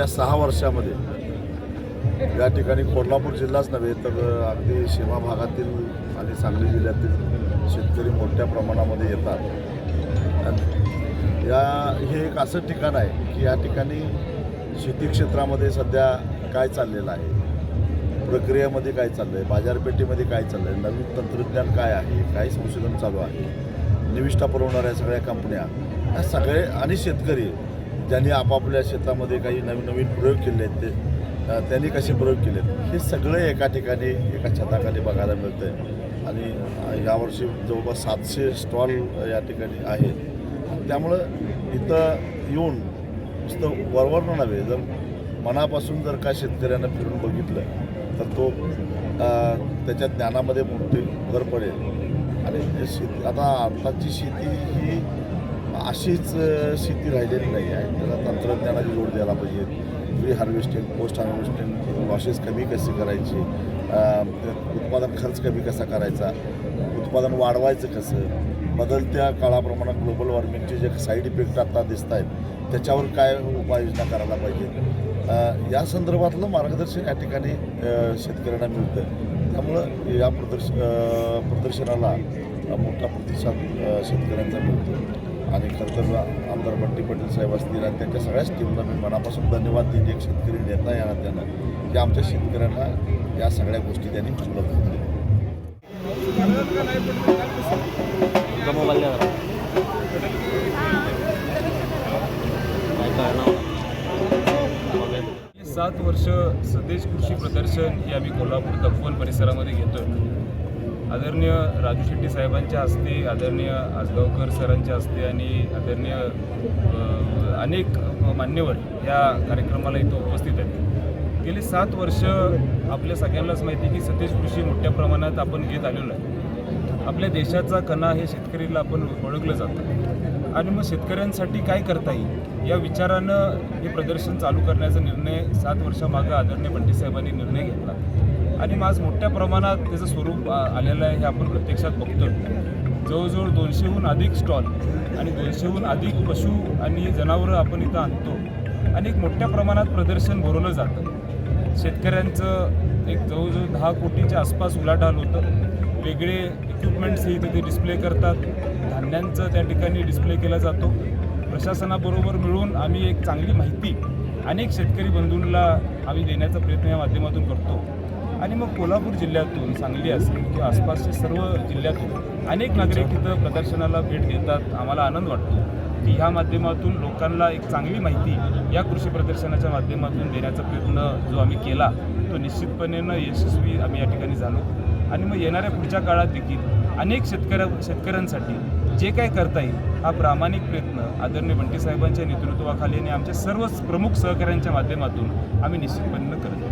गेल्या सहा वर्षामध्ये. या ठिकाणी कोल्हापूर जिल्हाच नव्हे तर अगदी सीमा भागातील आणि सांगली जिल्ह्यातील शेतकरी मोठ्या प्रमाणामध्ये येतात. आणि या हे एक असं ठिकाण आहे की या ठिकाणी शेती क्षेत्रामध्ये सध्या काय चाललेलं आहे? प्रक्रियेमध्ये काय चाललं आहे बाजारपेठेमध्ये काय चाललं आहे नवीन तंत्रज्ञान काय आहे? काय संशोधन चालू आहे? निविष्ठा पुरवणाऱ्या सगळ्या कंपन्या या सगळे आणि शेतकरी ज्यांनी आपापल्या शेतामध्ये काही नवीन नवीन प्रयोग केले आहेत ते त्यांनी कसे प्रयोग केले आहेत हे सगळे एका ठिकाणी एका छताखाली बघायला मिळतं आहे आणि यावर्षी जवळपास सातशे स्टॉल या ठिकाणी आहेत. त्यामुळं इथं येऊन नुसतं वरवरणं नव्हे जर मनापासून जर का शेतकऱ्यांना फिरून बघितलं तर तो त्याच्या ज्ञानामध्ये मोठी भर पडेल. आणि हे शेती आता आताची शेती ही अशीच स्थिती शेती राहिलेली नाही आहे. त्याला तंत्रज्ञानाची जोड द्यायला पाहिजे. Pre harvesting post harvesting losses कमी कशी करायची? उत्पादन खर्च कमी कसा करायचा? उत्पादन वाढवायचं कसं? बदलत्या काळाप्रमाणे ग्लोबल वॉर्मिंगचे जे साईड इफेक्ट आता दिसत आहेत त्याच्यावर काय उपाययोजना करायला पाहिजे? या संदर्भातलं मार्गदर्शन या ठिकाणी शेतकऱ्यांना मिळतं. त्यामुळं या प्रदर्श प्रदर्शनाला मोठा प्रतिसाद शेतकऱ्यांचा मिळतो. आणि खरं तर आमदार बंटी पटेल साहेब असतील आणि त्यांच्या सगळ्याच टीमला मी मनापासून धन्यवाद देईन. एक शेतकरी नेता या नात्यानं की आमच्या शेतकऱ्यांना या सगळ्या गोष्टी त्यांनी उपलब्ध केल्या सात वर्ष सतेज कृषी प्रदर्शन हे आम्ही कोल्हापूर तपोवन परिसरामध्ये घेतोय. आदरणीय राजू शेट्टी साहेबांच्या हस्ते आदरणीय आजगावकर सरांच्या हस्ते आणि आदरणीय अनेक मान्यवर या कार्यक्रमाला इथं उपस्थित आहेत. गेली सात वर्ष आपल्या सगळ्यांनाच माहिती आहे की सतीश कृषी मोठ्या प्रमाणात आपण घेत आलेलो आहे. आपल्या देशाचा कणा हे शेतकरीला आपण ओळखलं जातं. आणि मग शेतकऱ्यांसाठी काय करता येईल? या विचारानं हे प्रदर्शन चालू करण्याचा निर्णय सात वर्षामागं आदरणीय बंटी साहेबांनी निर्णय घेतला. आणि आज मोठ्या प्रमाणात त्याचं स्वरूप आलेलं आहे हे आपण प्रत्यक्षात बघतो जवळजवळ दोनशेहून अधिक स्टॉल आणि दोनशेहून अधिक पशु आणि जनावरं आपण इथं आणतो. आणि एक मोठ्या प्रमाणात प्रदर्शन भरवलं जातं. शेतकऱ्यांचं एक जवळजवळ दहा कोटीच्या आसपास उलाढाल होतं. वेगळे इक्विपमेंट्स हे इथे ते डिस्प्ले करतात. धान्यांचं त्या ठिकाणी डिस्प्ले केला जातो. प्रशासनाबरोबर मिळून आम्ही एक चांगली माहिती अनेक शेतकरी बंधूंना आम्ही देण्याचा प्रयत्न या माध्यमातून करतो. आणि मग कोल्हापूर जिल्ह्यातून सांगली असेल किंवा आसपासच्या सर्व जिल्ह्यातून अनेक नागरिक इथं प्रदर्शनाला भेट देतात. आम्हाला आनंद वाटतो. की ह्या माध्यमातून लोकांना एक चांगली माहिती या कृषी प्रदर्शनाच्या माध्यमातून देण्याचा प्रयत्न जो आम्ही केला तो निश्चितपणेनं यशस्वी आम्ही या ठिकाणी झालो. आणि मग येणाऱ्या पुढच्या काळात देखील अनेक शेतकऱ्या शेतकऱ्यांसाठी जे काय करता येईल हा प्रामाणिक प्रयत्न आदरणीय बंटी साहेबांच्या नेतृत्वाखाली आणि आमच्या सर्व प्रमुख सहकाऱ्यांच्या माध्यमातून आम्ही निश्चितपणे करतो